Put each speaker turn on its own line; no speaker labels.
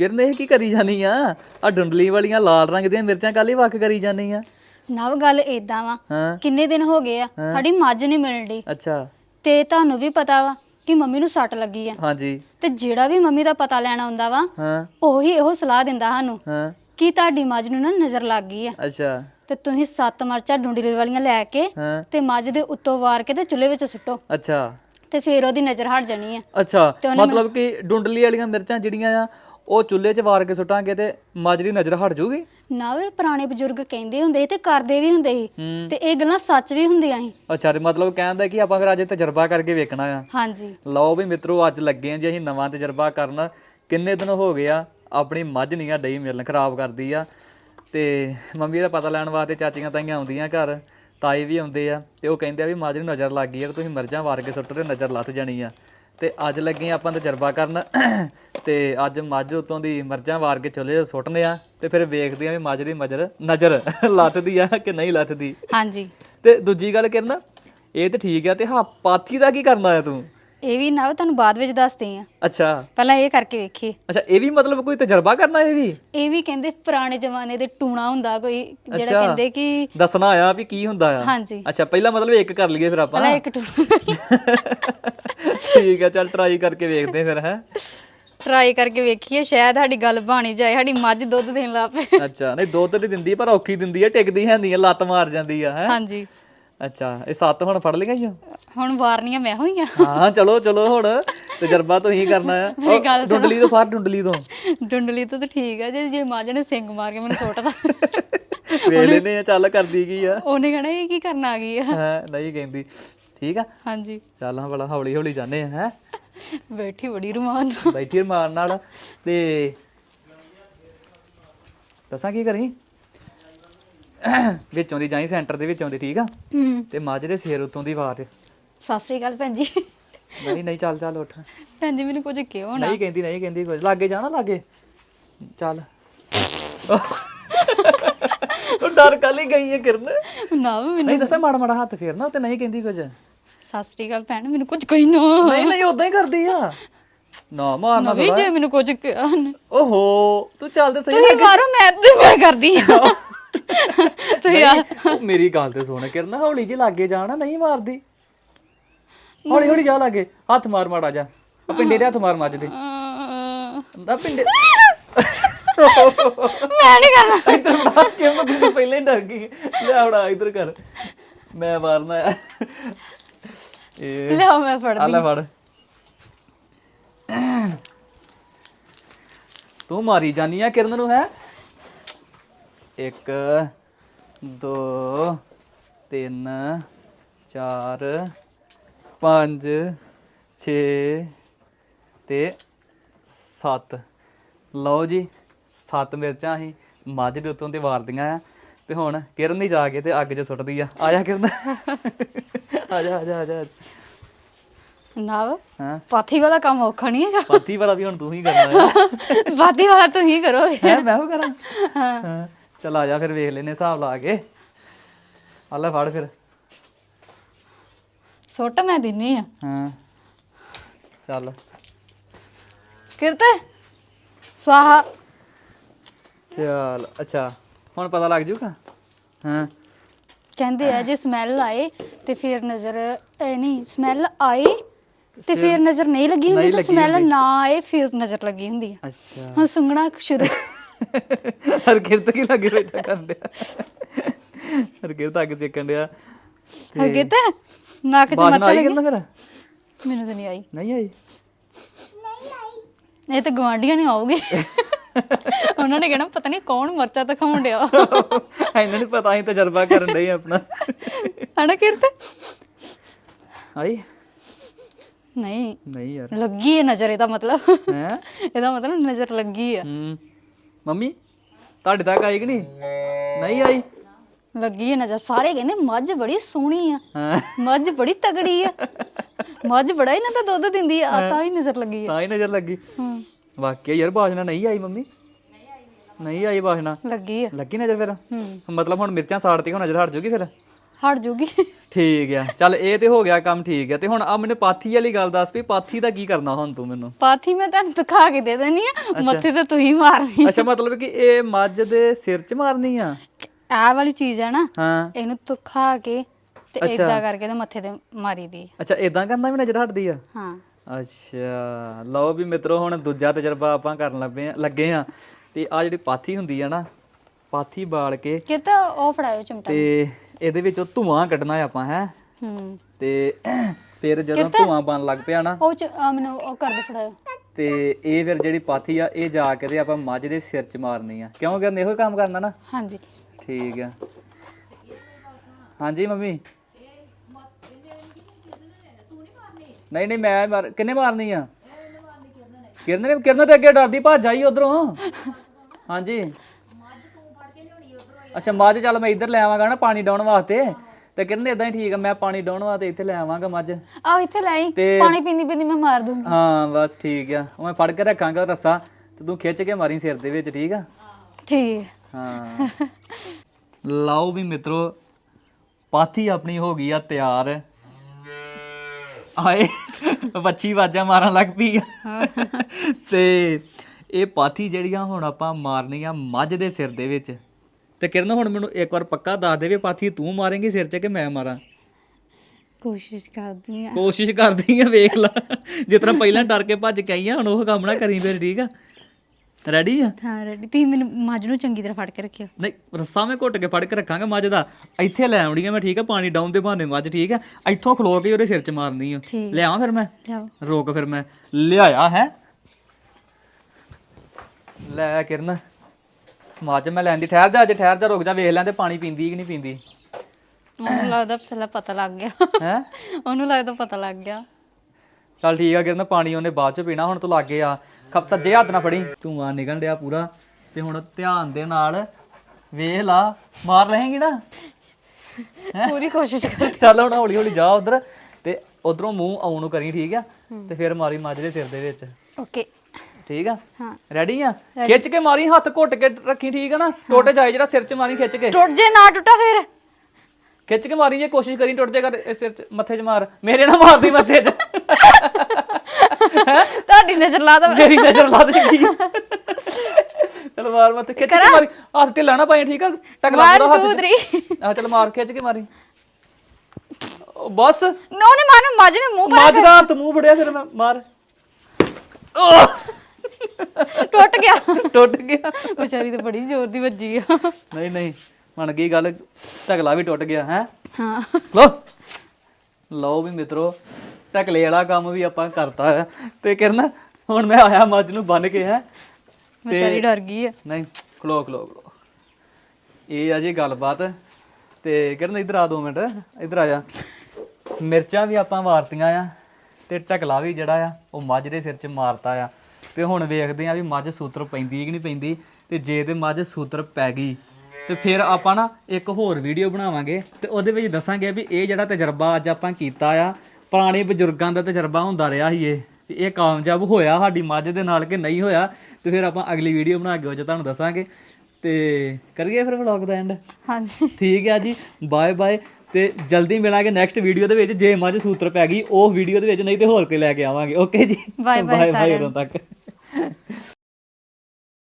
ਕਿਰਨ ਇਹ ਕੀ ਕਰੀ ਜਾਨੀ ਆ? ਆ ਡੁੰਡਲੀ ਵਾਲੀਆਂ ਲਾਲ ਰੰਗ ਦੀਆਂ ਮਿਰਚਾਂ ਕਾਲੀ ਵੱਖ ਕਰੀ ਜਾਨੀ ਆ?
ਨਵ ਗੱਲ ਏਦਾਂ ਵਾ
ਹਾਂ।
ਕਿੰਨੇ ਦਿਨ ਹੋ ਗਏ ਆ ਸਾਡੀ ਮੱਝ ਨਹੀਂ ਮਿਲਦੀ।
ਅੱਛਾ।
ਤੇ ਤੁਹਾਨੂੰ ਵੀ ਪਤਾ ਵਾ ਕਿ ਮੰਮੀ ਨੂੰ ਸੱਟ ਲੱਗੀ ਆ।
ਹਾਂਜੀ।
ਤੇ ਜਿਹੜਾ ਵੀ ਮੰਮੀ ਦਾ ਪਤਾ ਲੈਣ ਆਉਂਦਾ ਵਾ
ਹਾਂ।
ਉਹੀ ਇਹੋ ਸਲਾਹ ਦਿੰਦਾ ਸਾਨੂੰ
ਹਾਂ।
ਕਿ ਤੁਹਾਡੀ ਮੱਝ ਨੂੰ ਨਾ ਨਜ਼ਰ ਲੱਗ ਗਈ ਆ।
ਅੱਛਾ।
ਤੇ ਤੁਸੀਂ ਸੱਤ ਮਰਚਾਂ ਡੁੰਡੀ ਵਾਲੀਆਂ ਲੈ ਕੇ
ਹਾਂ।
ਤੇ ਮੱਝ ਦੇ ਉੱਤੋਂ ਵਾਰ ਕੇ ਤੇ ਚੁੱਲ੍ਹੇ ਵਿੱਚ ਸੁੱਟੋ।
ਅੱਛਾ।
ਤੇ ਫਿਰ ਉਹਦੀ ਨਜ਼ਰ ਹਟ ਜਾਣੀ ਆ।
ਅੱਛਾ।
ਤੇ ਉਹਨੇ
ਮਤਲਬ ਕਿ ਡੁੰਡਲੀ ਵਾਲੀਆਂ ਮਿਰਚਾਂ ਜਿਹੜੀਆਂ ਆ ਉਹ ਚੁੱਲ੍ਹੇ 'ਚ ਵਾਰ ਕੇ ਸੁੱਟਾਂਗੇ ਤੇ ਮਾਜਰੀ ਨਜ਼ਰ ਹਟ ਜੂਗੀ?
ਨਾ ਵੇ ਪੁਰਾਣੇ ਬਜ਼ੁਰਗ ਕਹਿੰਦੇ ਹੁੰਦੇ ਸੀ ਤੇ ਕਰਦੇ ਵੀ ਹੁੰਦੇ ਸੀ।
ਹੂੰ।
ਤੇ ਇਹ ਗੱਲਾਂ ਸੱਚ ਵੀ ਹੁੰਦੀਆਂ ਸੀ।
ਅੱਛਾ ਤੇ ਮਤਲਬ ਕਹਿੰਦਾ ਕਿ ਆਪਾਂ ਫਿਰ ਅੱਜ ਤਜਰਬਾ ਕਰਕੇ ਵੇਖਣਾ ਆ।
ਹਾਂਜੀ।
ਲਓ ਵੀ ਮਿੱਤਰੋ ਅੱਜ ਲੱਗੇ ਆ ਜੀ ਅਸੀਂ ਨਵਾਂ ਤਜਰਬਾ ਕਰਨ। ਕਿੰਨੇ ਦਿਨ ਹੋ ਗਏ ਆ ਆਪਣੀ ਮੱਝ ਨਹੀਂ ਆ ਡਈ ਮਿਲਣ ਖਰਾਬ ਕਰਦੀ ਆ। ਤੇ ਮੰਮੀ ਦਾ ਪਤਾ ਲੈਣ ਵਾਸਤੇ ਚਾਚੀਆਂ ਤਾਈਆਂ ਆਉਂਦੀਆਂ ਘਰ ਤਾਈ ਵੀ ਆਉਂਦੇ ਆ। ਤੇ ਉਹ ਕਹਿੰਦੇ ਆ ਵੀ ਮੱਝ ਨੂੰ ਨਜ਼ਰ ਲੱਗ ਗਈ ਆ ਤੇ ਤੁਸੀਂ ਮਰਜਾਂ ਵਾਰ ਕੇ ਸੁੱਟੋ ਤੇ ਨਜ਼ਰ ਲੱਥ ਜਾਣੀ ਆ। ਤੇ ਅੱਜ ਲੱਗੇ ਆਪਾਂ ਤਜਰਬਾ ਕਰਨ ਤੇ ਅੱਜ ਮੱਝ ਉਤੋਂ ਦੀ ਮਰਜਾਂ ਵਾਰ ਕੇ ਚੁੱਲ੍ਹੇ ਸੁੱਟਨੇ ਆ ਤੇ ਫਿਰ ਵੇਖਦੇ ਆ ਵੀ ਮੱਝ ਦੀ ਮਜਰ ਨਜ਼ਰ ਲੱਥਦੀ ਆ ਕਿ ਨਹੀਂ ਲੱਥਦੀ।
ਹਾਂਜੀ।
ਤੇ ਦੂਜੀ ਗੱਲ ਕਰਨਾ ਇਹ ਤੇ ਠੀਕ ਆ ਤੇ ਹਾਂ ਪਾਥੀ ਦਾ ਕੀ ਕਰਨਾ ਆ ਤੂੰ?
ਇਹ ਵੀ ਨਾ ਤੁਹਾਨੂੰ ਬਾਅਦ ਵਿੱਚ ਦੱਸਦੇ ਆ
ਅੱਛਾ।
ਪਹਿਲਾਂ ਇਹ ਕਰਕੇ ਵੇਖੀਏ।
ਅੱਛਾ ਇਹ ਵੀ ਮਤਲਬ ਕੋਈ ਤਜਰਬਾ ਕਰਨਾ ਇਹ ਵੀ?
ਇਹ ਵੀ ਕਹਿੰਦੇ ਪੁਰਾਣੇ ਜ਼ਮਾਨੇ ਦੇ ਟੂਣਾ ਹੁੰਦਾ ਕੋਈ ਜਿਹੜਾ
ਅੱਛਾ।
ਕਹਿੰਦੇ ਕਿ
ਦੱਸਣਾ ਆ ਵੀ ਕੀ ਹੁੰਦਾ ਆ?
ਹਾਂਜੀ।
ਅੱਛਾ ਪਹਿਲਾਂ ਮਤਲਬ ਇੱਕ ਕਰ ਲਈਏ ਫਿਰ ਆਪਾਂ।
ਪਹਿਲਾਂ ਇੱਕ ਟੂਣਾ।
ਠੀਕ ਆ ਚੱਲ ਟਰਾਈ ਕਰਕੇ ਵੇਖਦੇ ਫਿਰ ਹੈ।
ਟਰਾਈ ਕਰਕੇ ਵੇਖੀਏ ਸ਼ਾਇਦ ਸਾਡੀ ਗੱਲ ਬਾਣੀ ਜਾਏ ਸਾਡੀ ਮੱਝ ਦੁੱਧ ਦੇਣ ਲੱਗ ਪਏ।
ਅੱਛਾ ਨਹੀਂ ਦੁੱਧ ਤੇ ਦਿੰਦੀ ਪਰ ਔਖੀ ਦਿੰਦੀ ਆ ਟਿਕਦੀ ਹੈ ਨਹੀਂ ਲੱਤ ਮਾਰ ਜਾਂਦੀ ਆ ਹੈ।
ਹਾਂਜੀ।
ਅੱਛਾ ਇਹ ਸੱਤ ਹੁਣ ਫੜ ਲਈਆਂ ਓ?
ਹੁਣ ਵਾਰਨੀਆਂ ਮੈਂ ਹੋਈਆਂ।
ਹਾਂ ਚਲੋ ਚਲੋ ਹੁਣ ਤਜਰਬਾ ਤੁਸੀਂ ਕਰਨਾ ਆ
ਮੇਰੀ
ਉਹ,
ਗੱਲ ਸੁਣੋ।
ਡੁੰਡਲੀ ਤੋਂ ਫੜ ਡੁੰਡਲੀ ਤੋਂ।
ਡੁੰਡਲੀ ਤੋਂ ਤਾਂ ਠੀਕ ਆ ਜੇ ਜੇ ਮੱਝ ਨੇ ਸਿੰਗ ਮਾਰ ਕੇ ਮੈਨੂੰ ਸੁੱਟਦਾ
ਵੇਖ ਲੈਨੇ ਆ ਚੱਲ ਕਰਦੀ ਕੀ ਆ।
ਉਹਨੇ ਕਹਣਾ ਇਹ ਕੀ ਕਰਨ ਆ ਗਈ ਆ?
ਹਾਂ ਨਹੀਂ ਕਹਿੰਦੀ। ਠੀਕ ਆ?
ਹਾਂਜੀ।
ਚੱਲ ਹਾਂ ਬੜਾ ਹੌਲੀ ਹੌਲੀ ਜਾਂਦੇ ਆ ਹੈ?
ਬੈਠੀ ਬੜੀ ਰੁਮਾਨ ਨਾਲ।
ਬੈਠੀ ਰਮਾਨ ਨਾਲ ਤੇ ਦੱਸਾਂ ਕੀ ਕਰੀ? ਵਿੱਚੋਂ ਦੀ ਜਾਈ ਸੈਂਟਰ ਦੇ ਵਿੱਚੋਂ ਦੀ ਠੀਕ ਆ?
ਹੂੰ।
ਤੇ ਮੱਝ ਦੇ ਸਿਰ ਉਤੋਂ ਦੀ ਵਾਰ।
ਸਤਿ ਸ੍ਰੀ ਅਕਾਲ ਭੈਣ ਜੀ।
ਨਹੀਂ ਨਹੀਂ ਚੱਲ ਚੱਲ ਉੱਠ।
ਭੈਣ ਜੀ ਮੈਨੂੰ ਕੁਝ ਕਿਉਂ ਨਾ?
ਨਹੀਂ ਕਹਿੰਦੀ ਨਹੀਂ ਕਹਿੰਦੀ ਕੁਝ। ਲਾਗੇ ਜਾਣਾ ਲਾਗੇ। ਚੱਲ। ਉਹ ਡਰ ਕਾਲੀ ਗਈ ਹੈ ਕਿਰਨ।
ਨਾ ਮੈਨੂੰ
ਨਹੀਂ ਦੱਸਾਂ ਮਾੜਾ ਮਾੜਾ ਹੱਥ ਫੇਰਨਾ ਤੇ ਨਹੀਂ ਕਹਿੰਦੀ ਕੁਝ।
ਸਤਿ ਸ੍ਰੀ ਅਕਾਲ ਭੈਣ ਮੈਨੂੰ ਕੁਝ ਕਹੀ ਨਾ।
ਨਹੀਂ ਉਦਾਂ ਹੀ ਕਰਦੀ ਆ। ਨਾ ਮਾਰਨਾ
ਨਵੀਂ ਜੇ ਮੈਨੂੰ ਕੁਝ ਕਿਹਾ।
ਓਹੋ ਤੂੰ ਚੱਲ ਤੇ ਸਹੀ
ਤੁਸੀਂ ਮਾਰੋ ਮੈਂ ਤੇ ਮੈਂ ਕਰਦੀ ਆ। ਤੁਸੀਂ ਆ
ਨਹੀਂ, ਉਹ ਮੇਰੀ ਗੱਲ ਤੇ ਸੁਣ ਕਿਰਨ ਹੌਲੀ ਜੀ ਲਾਗੇ ਜਾਣਾ ਨਹੀਂ ਮਾਰਦੀ। ਹੌਲੀ ਹੌਲੀ ਜਾ ਲਾਗੇ। ਹੱਥ ਮਾਰ ਮਾੜਾ ਜਾ ਆ ਪਿੰਡੇ ਦੇ ਹੱਥ ਮਾਰ ਮੱਝ ਦੇ ਨਾ ਪਿੰਡੇ
ਮੈਂ ਨਹੀਂ ਕਰਨਾ।
ਇਧਰ ਮੈਂ ਤੂੰ ਪਹਿਲਾਂ ਡਰ ਗਈ। ਲੈ ਹੁਣ ਇਧਰ ਕਰ। ਮੈਂ ਮਾਰਨਾ ਆ। ਇਹ
ਲਿਆਓ ਮੈਂ
ਆ
ਫੜਦੀ
ਲੈ ਫੜ। ਤੂੰ ਮਾਰੀ ਜਾਨੀ ਆ ਕਿਰਨ ਨੂੰ ਹੈ? ਇੱਕ ਦੋ ਤਿੰਨ ਚਾਰ ਪੰਜ ਛੇ ਤੇ ਸੱਤ। ਲਓ ਜੀ ਸੱਤ ਮਿਰਚਾਂ ਅਸੀਂ ਮੱਝ ਦੇ ਉੱਤੋਂ ਤੇ ਵਾਰਦੀਆਂ ਆ। ਤੇ ਹੁਣ ਕਿਰਨ ਨਹੀਂ ਜਾ ਕੇ ਤੇ ਅੱਗ 'ਚ ਸੁੱਟਦੀ ਆ। ਆ ਜਾ ਕਿਰਨ। ਆ ਜਾ ਆ ਜਾ ਆ ਜਾ।
ਨਾ
ਹਾਂ?
ਪਾਥੀ ਵਾਲਾ ਕੰਮ ਔਖਾ ਨਹੀਂ ਹੈਗਾ?
ਪਾਤੀ ਵਾਲਾ ਵੀ ਹੁਣ ਤੂੰ ਹੀ ਕਰਨਾ ਹੈ।
ਪਾਥੀ ਵਾਲਾ ਤੂੰ ਹੀ ਕਰੋਗੇ
ਹੈ ਮੈਂ ਉਹ ਕਰਾਂ?
ਹਾਂ।
ਹਾਂ ਚਲ ਆ ਜਾ ਫਿਰ ਵੇਖ ਲੈਨੇ ਹਿਸਾਬ ਲਾ ਕੇ। ਆ ਲੈ ਫੜ ਫਿਰ।
ਸੁੱਟ ਮੈਂ ਦਿੰਨੀ ਆ।
ਹਾਂ। ਚੱਲ।
ਕਿਰਤੇ ਸਵਾਹਾ।
ਚੱਲ ਅੱਛਾ। ਹੁਣ ਪਤਾ ਲੱਗ ਜੂਗਾ। ਹਾਂ।
ਕਹਿੰਦੇ ਆ ਜੇ ਸਮੈਲ ਆਏ ਤੇ ਫਿਰ ਨਜ਼ਰ ਇਹ ਨਹੀਂ ਸਮੈਲ ਆਏ ਤੇ ਫਿਰ ਨਜ਼ਰ ਨਹੀਂ ਲੱਗੀ ਹੁੰਦੀ
ਨਹੀਂ
ਤੇ ਸਮੈਲ ਨਾ ਆਏ ਫਿਰ ਨਜ਼ਰ ਲੱਗੀ ਹੁੰਦੀ ਆ।
ਅੱਛਾ।
ਹੁਣ ਸੁੰਗਣਾ ਸ਼ੁਰੂ।
ਹਰ ਕਿਰਤ ਕੀ ਲੱਗੇ ਬੈਠਾ ਕਰਨ ਡਿਆ। ਹਰ ਕਿਰਤ ਅੱਗ ਸੇਕਣ ਡਿਆ।
ਹਰ ਕਿਤੇ ਨੱਕ ਚ ਮਰਚਾ
ਆਈ
ਲੱਗੀ ਮੈਨੂੰ ਤਾਂ ਨਹੀਂ ਆਈ।
ਨਹੀਂ ਆਈ?
ਇਹ ਤਾਂ ਗਵਾਂਢੀਆਂ ਨਹੀਂ ਆਉਗੇ। ਉਹਨਾਂ ਨੇ ਕਹਿਣਾ ਪਤਾ ਨਹੀਂ ਕੌਣ ਮਰਚਾ ਦਿਖਾਉਣ ਡਿਆ?
ਇਹਨਾਂ ਨੂੰ ਪਤਾ ਹੀ ਤਜਰਬਾ ਕਰਨ ਆ ਆਪਣਾ।
ਹਨਾ ਕਿਰਤ?
ਆਈ?
ਨਹੀਂ।
ਨਹੀਂ ਯਾਰ।
ਲੱਗੀ ਹੈ ਨਜ਼ਰ ਇਹਦਾ ਮਤਲਬ।
ਹੈ?
ਇਹਦਾ ਮਤਲਬ ਨਜ਼ਰ ਲੱਗੀ ਆ।
ਹੂੰ। ਮੰਮੀ ਤੁਹਾਡੇ ਤੱਕ ਆਈ ਕਿ ਨਹੀਂ? ਨਹੀਂ ਆਈ?
ਲੱਗੀ ਹੈ ਨਜ਼ਰ। ਸਾਰੇ ਕਹਿੰਦੇ ਮੱਝ ਬੜੀ ਸੋਹਣੀ ਆ।
ਹਾਂ।
ਮੱਝ ਬੜੀ ਤਗੜੀ ਆ। ਮੱਝ ਬੜਾ ਇਹਨਾਂ ਦਾ ਦੁੱਧ ਦਿੰਦੀ ਆ ਤਾਂ ਵੀ ਨਜ਼ਰ ਲੱਗੀ ਆ।
ਤਾਂ ਹੀ ਨਜ਼ਰ ਲੱਗੀ।
ਹੂੰ।
ਵਾਕਿਆ ਯਾਰ ਬਾਸ਼ਨਾ ਨਹੀਂ ਆਈ ਮੰਮੀ? ਨਹੀਂ ਆਈ ਨਹੀਂ ਆਈ ਬਾਸ਼ਨਾ
ਲੱਗੀ ਆ।
ਲੱਗੀ ਨਜ਼ਰ ਫਿਰ?
ਹੂੰ।
ਮਤਲਬ ਹੁਣ ਮਿਰਚਾਂ ਸਾੜਤੀ ਹੁਣ ਨਜ਼ਰ ਹਟ ਜੂਗੀ ਫਿਰ?
ਹਟ ਜੂਗੀ।
ਠੀਕ ਆ। ਚੱਲ ਇਹ ਤੇ ਹੋ ਗਿਆ ਕੰਮ ਠੀਕ ਆ। ਤੇ ਹੁਣ ਆ ਮੈਨੂੰ ਪਾਥੀ ਵਾਲੀ ਗੱਲ ਦੱਸ ਵੀ ਪਾਥੀ ਦਾ ਕੀ ਕਰਨਾ ਹੁਣ ਤੂੰ ਮੈਨੂੰ?
ਪਾਥੀ ਮੈਂ ਤੁਹਾਨੂੰ ਦਿਖਾ ਕੇ ਦੇ ਦੇਣੀ ਆ। ਮੱਥੇ ਤੇ ਤੁਸੀਂ ਮਾਰਨੀ
ਅੱਛਾ ਮਤਲਬ ਕਿ ਇਹ ਮੱਝ ਦੇ ਸਿਰ 'ਚ ਮਾਰਨੀ ਆ?
ਆਹ ਵਾਲੀ ਚੀਜ਼ ਹੈ ਨਾ
ਹਾਂ।
ਇਹਨੂੰ ਦਿਖਾ ਕੇ ਤੇ ਇਦਾਂ ਕਰਕੇ ਤੇ ਮੱਥੇ ਤੇ ਮਾਰੀ ਦੀ
ਅੱਛਾ ਇਦਾਂ ਕਰਨਾ ਵੀ ਨਜ਼ਰ ਹਟਦੀ ਆ?
ਹਾਂ।
ਅੱਛਾ ਲਓ ਵੀ ਮਿੱਤਰੋ ਹੁਣ ਦੂਜਾ ਤਜਰਬਾ ਆਪਾਂ ਕਰਨ ਲੱਗੇ ਆ ਲੱਗੇ ਆ। ਤੇ ਆ ਜਿਹੜੀ ਪਾਥੀ ਹੁੰਦੀ ਆ ਨਾ ਪਾਥੀ ਬਾਲ ਕੇ
ਕਿਰਤਾ ਉਹ ਫੜਾਇਓ ਚਿਮਟਾ।
ਤੇ ਇਹਦੇ ਵਿੱਚੋਂ ਧੂਆਂ ਕੱਢਣਾ ਹੈ ਆਪਾਂ ਹੈ।
ਹੂੰ।
ਤੇ ਫਿਰ ਜਦੋਂ ਧੂਆਂ ਬਣ ਲੱਗ ਪਿਆ ਨਾ
ਉਹ ਚ ਮੈਨੂੰ ਉਹ ਕਰ ਦੇ ਫੜਾਇਓ।
ਤੇ ਇਹ ਫਿਰ ਜਿਹੜੀ ਪਾਥੀ ਆ ਇਹ ਜਾ ਕੇ ਤੇ ਆਪਾਂ ਮੱਝ ਦੇ ਸਿਰ 'ਚ ਮਾਰਨੀ ਆ। ਕਿਉਂ? ਕਹਿੰਦੇ ਇਹੋ ਹੀ ਕੰਮ ਕਰਨਾ ਨਾ?
ਹਾਂਜੀ।
ਠੀਕ ਆ। ਹਾਂਜੀ ਮੰਮੀ? ਨਹੀਂ ਨਹੀਂ ਮੈਂ ਮਾਰ ਕਿੰਨੇ ਮਾਰਨੀ ਆ? ਕਿਰਨ ਨੇ ਕਿਰਨ ਤੇ ਅੱਗੇ ਡਰਦੀ ਭੱਜ ਆਈ ਉਧਰੋਂ। ਹਾਂਜੀ। ਅੱਛਾ ਮੱਝ ਚੱਲ ਮੈਂ ਇੱਧਰ ਲੈ ਆਵਾਂਗਾ ਨਾ ਪਾਣੀ ਡਾਉਣ ਵਾਸਤੇ। ਤੇ ਕਿਰਨ ਇਦਾਂ ਹੀ ਠੀਕ ਆ ਮੈਂ ਪਾਣੀ ਡਾਉਣ ਵਾਸਤੇ ਇੱਥੇ ਲੈ ਆਵਾਂਗਾ ਮੱਝ।
ਆ ਇੱਥੇ ਲੈ ਆਈ।
ਤੇ-
ਪਾਣੀ ਪੀਂਦੀ ਪੀਂਦੀ ਮੈਂ ਮਾਰ ਦੂੰਗੀ।
ਹਾਂ ਬਸ ਠੀਕ ਆ। ਉਹ ਮੈਂ ਫੜ ਕੇ ਰੱਖਾਂਗਾ ਰੱਸਾ ਤੇ ਤੂੰ ਖਿੱਚ ਕੇ ਮਾਰੀ ਸਿਰ ਦੇ ਵਿੱਚ ਠੀਕ ਆ?
ਠੀਕ। ਹੈ।
ਹਾਂ। ਲਓ ਵੀ ਮਿੱਤਰੋ ਪਾਥੀ ਆਪਣੀ ਹੋ ਗਈ ਆ ਤਿਆਰ। ਆਏ। ਬੱਚੀ ਵਾਜਾ ਮਾਰਨ ਲੱਗ ਪਈ ਆ। ਤੇ ਇਹ ਪਾਥੀ ਜਿਹੜੀਆਂ ਹੁਣ ਆਪਾਂ ਮਾਰਨੀਆਂ ਮੱਝ ਦੇ ਸਿਰ ਦੇ ਵਿੱਚ। ਤੇ ਕਿਰਨ ਹੁਣ ਮੈਨੂੰ ਇੱਕ ਵਾਰ ਪੱਕਾ ਦੱਸ ਵੀ ਪਾਥੀ ਤੂੰ ਮਾਰੇਂਗੀ ਸਿਰ 'ਚ ਕਿ ਮੈਂ ਮਾਰਾਂ?
ਕੋਸ਼ਿਸ਼ ਕਰਦੀ ਆ।
ਕੋਸ਼ਿਸ਼ ਕਰਦੀ ਆ ਵੇਖ ਲਾ। ਜਿਸ ਤਰ੍ਹਾਂ ਪਹਿਲਾਂ ਡਰ ਕੇ ਭੱਜ ਕੇ ਆਈ ਆ ਹੁਣ ਉਹ ਕੰਮ ਨਾ ਕਰੀ ਫਿਰ ਠੀਕ ਆ? ਰੈਡੀ ਆ?
ਹਾਂ ਰੈਡੀ ਤੁਸੀਂ ਮੈਨੂੰ ਮੱਝ ਨੂੰ ਚੰਗੀ ਤਰ੍ਹਾਂ ਫੜ ਕੇ ਰੱਖਿਓ।
ਨਹੀਂ ਰੱਸਾ ਮੈਂ ਘੁੱਟ ਕੇ ਫੜ ਕੇ ਰੱਖਾਂਗਾ ਮੱਝ ਦਾ। ਇੱਥੇ ਲੈ ਆਉਣੀ ਆ ਮੈਂ ਠੀਕ ਆ? ਪਾਣੀ ਡਾਊਨ ਦੇ ਬਹਾਨੇ ਮੱਝ ਠੀਕ ਆ? ਇੱਥੋਂ ਖਲੋ ਕੇ ਉਹਦੇ ਸਿਰ 'ਚ ਮਾਰਨੀ ਆ।
ਠੀਕ।
ਲਿਆਵਾਂ ਫਿਰ ਮੈਂ?
ਜਾਓ
ਰੋਕ ਫਿਰ ਮੈਂ। ਲਿਆਇਆ ਹੈ। ਲੈ ਕਿਰਨ ਮੱਝ ਮੈਂ ਲੈਂਦੀ ਠਹਿਰ ਜਾ ਅੱਜ ਠਹਿਰ ਜਾ ਰੁਕ ਜਾ ਵੇਖ ਲੈਂਦੇ ਪਾਣੀ ਪੀਂਦੀ ਕਿ ਨਹੀਂ ਪੀਂਦੀ।
ਉਹਨੂੰ ਲੱਗਦਾ ਪਹਿਲਾਂ ਪਤਾ ਲੱਗ ਗਿਆ।
ਹੈ?
ਉਹਨੂੰ ਲੱਗਦਾ ਪਤਾ ਲੱਗ ਗਿਆ।
ਚੱਲ ਠੀਕ ਆ ਕਿਰਨ ਪਾਣੀ ਉਹਨੇ ਬਾਅਦ ਚ ਪੀਣਾ ਹੁਣ ਤੂੰ ਲਾਗੇ ਆ। ਖਪ ਸੱਜੇ ਹੱਥ ਨਾਲ ਫੜੀ। ਧੂਆਂ ਨਿਕਲ ਡਿਆ ਪੂਰਾ। ਤੇ ਹੁਣ ਧਿਆਨ ਦੇ ਨਾਲ ਵੇਖ ਲਾ ਮਾਰ ਲਹੇਂਗੀ ਨਾ?
ਪੂਰੀ ਕੋਸ਼ਿਸ਼ ਕਰ।
ਚੱਲ ਹੁਣ ਹੌਲੀ ਹੌਲੀ ਜਾ ਉਧਰ ਤੇ ਉਧਰੋਂ ਮੂੰਹ ਆਉਣ ਨੂੰ ਕਰੀ ਠੀਕ ਆ? ਤੇ ਫਿਰ ਮਾਰੀ ਦੇ ਸਿਰ ਦੇ ਵਿੱਚ।
ਓਕੇ।
ਠੀਕ ਆ?
ਹਾਂ।
ਰੈਡੀ ਆ? ਖਿੱਚ ਕੇ ਮਾਰੀ ਹੱਥ ਘੁੱਟ ਕੇ ਰੱਖੀ ਠੀਕ ਆ ਨਾ? ਟੁੱਟ ਜਾਏ ਜਿਹੜਾ ਸਿਰ 'ਚ ਮਾਰੀ ਖਿੱਚ ਕੇ।
ਟੁੱਟ ਜੇ ਨਾ ਟੁੱਟਾ ਫਿਰ।
ਖਿੱਚ ਕੇ ਮਾਰੀ ਜੇ ਕੋਸ਼ਿਸ਼ ਕਰੀ ਟੁੱਟ ਜਾਏਗਾ ਇਹ ਸਿਰ 'ਚ ਮੱਥੇ 'ਚ ਮਾਰ। ਮੇਰੇ ਨਾਲ ਮਾਰਦੀ ਮੱਥੇ 'ਚ।
ਤੁਹਾਡੀ ਨਜ਼ਰ ਲਾ ਦੋ
ਮੇਰੀ ਨਜ਼ਰ ਲਾ ਦੇਗੀ ਚਲ ਮਾਰ ਮੱਥੇ ਖਿੱਚ ਕੇ ਮਾਰੀ। ਹੱਥ ਤੇ ਲਾਣਾ ਪਾਈ ਠੀਕ ਆ? ਟਕਲਾ
One,
ਪੂਰਾ
two,
ਹੱਥ
three.
ਆ ਚਲ ਮਾਰ ਖਿੱਚ ਕੇ ਮਾਰੀ। ਉਹ ਬਸ।
ਨੋ ਨੇ ਮਾਨ ਮੱਝ ਨੇ ਮੂੰਹ
ਮੱਝ ਦਾ ਹੱਥ ਮੂੰਹ ਫੜਿਆ ਫਿਰ ਮੈਂ ਮਾਰ!
ਟੁੱਟ ਗਿਆ।
ਟੁੱਟ ਗਿਆ।
ਵਿਚਾਰੀ ਤਾਂ ਬੜੀ ਜ਼ੋਰ ਦੀ ਵੱਜੀ ਆ।
ਨਹੀਂ ਨਹੀਂ ਬਣ ਗਈ ਗੱਲ। ਢਗਲਾ ਵੀ ਟੁੱਟ ਗਿਆ ਹੈ?
ਹਾਂ।
ਲੋ ਲਓ ਵੀ ਮਿੱਤਰੋ ਢਕਲੇ ਵਾਲਾ ਕੰਮ ਵੀ ਆਪਾਂ ਕਰਤਾ ਹੈ। ਤੇ ਕਿਰਨ ਹੁਣ ਮੈਂ ਆਇਆ ਮੱਝ ਨੂੰ ਬੰਨ ਕੇ ਹੈ।
ਵਿਚਾਰੀ ਡਰ ਗਈ ਆ
ਨਹੀਂ ਖਲੋ ਖਲੋ ਖਲੋ। ਇਹ ਆ ਜੀ ਗੱਲਬਾਤ। ਤੇ ਕਿਰਨ ਇੱਧਰ ਆ ਦੋ ਮਿੰਟ ਇੱਧਰ ਆ ਜਾ। ਮਿਰਚਾਂ ਵੀ ਆਪਾਂ ਵਾਰਤੀਆਂ ਆ ਤੇ ਢਕਲਾ ਵੀ ਜਿਹੜਾ ਆ ਉਹ ਮੱਝ ਦੇ ਸਿਰ 'ਚ ਮਾਰਤਾ ਆ। ਤੇ ਹੁਣ ਵੇਖਦੇ ਆ ਵੀ ਮੱਝ ਸੂਤਰ ਪੈਂਦੀ ਕਿ ਨਹੀਂ ਪੈਂਦੀ। ਤੇ ਜੇ ਤੇ ਮੱਝ ਸੂਤਰ ਪੈ ਗਈ ਤੇ ਫਿਰ ਆਪਾਂ ਨਾ ਇੱਕ ਹੋਰ ਵੀਡੀਓ ਬਣਾਵਾਂਗੇ। ਤੇ ਉਹਦੇ ਵਿੱਚ ਦੱਸਾਂਗੇ ਵੀ ਇਹ ਜਿਹੜਾ ਤਜਰਬਾ ਅੱਜ ਆਪਾਂ ਕੀਤਾ ਆ ਪੁਰਾਣੇ ਬਜ਼ੁਰਗਾਂ ਦਾ ਤਜਰਬਾ ਹੁੰਦਾ ਰਿਹਾ ਸੀ ਇਹ ਵੀ ਇਹ ਕਾਮਯਾਬ ਹੋਇਆ ਸਾਡੀ ਮੱਝ ਦੇ ਨਾਲ ਕਿ ਨਹੀਂ ਹੋਇਆ ਤੇ ਫਿਰ ਆਪਾਂ ਅਗਲੀ ਵੀਡੀਓ ਬਣਾ ਕੇ ਉਹ 'ਚ ਤੁਹਾਨੂੰ ਦੱਸਾਂਗੇ। ਤੇ ਕਰੀਏ ਫਿਰ ਵਲੌਗ ਦਾ ਐਂਡ
ਹਾਂਜੀ।
ਠੀਕ ਹੈ ਜੀ ਬਾਏ ਬਾਏ ਤੇ ਜਲਦੀ ਮਿਲਾਂਗੇ ਨੈਕਸਟ ਵੀਡੀਓ ਦੇ ਵਿੱਚ ਜੇ ਮੱਝ ਸੂਤਰ ਪੈ ਗਈ ਉਹ ਵੀਡੀਓ ਦੇ ਵਿੱਚ ਨਹੀਂ ਤੇ ਹੋਰ ਕੋਈ ਲੈ ਕੇ ਆਵਾਂਗੇ ਓਕੇ ਜੀ? ਬਾਏ ਬਾਏ
ਸਾਰਿਆਂ
ਉਦੋਂ ਤੱਕ।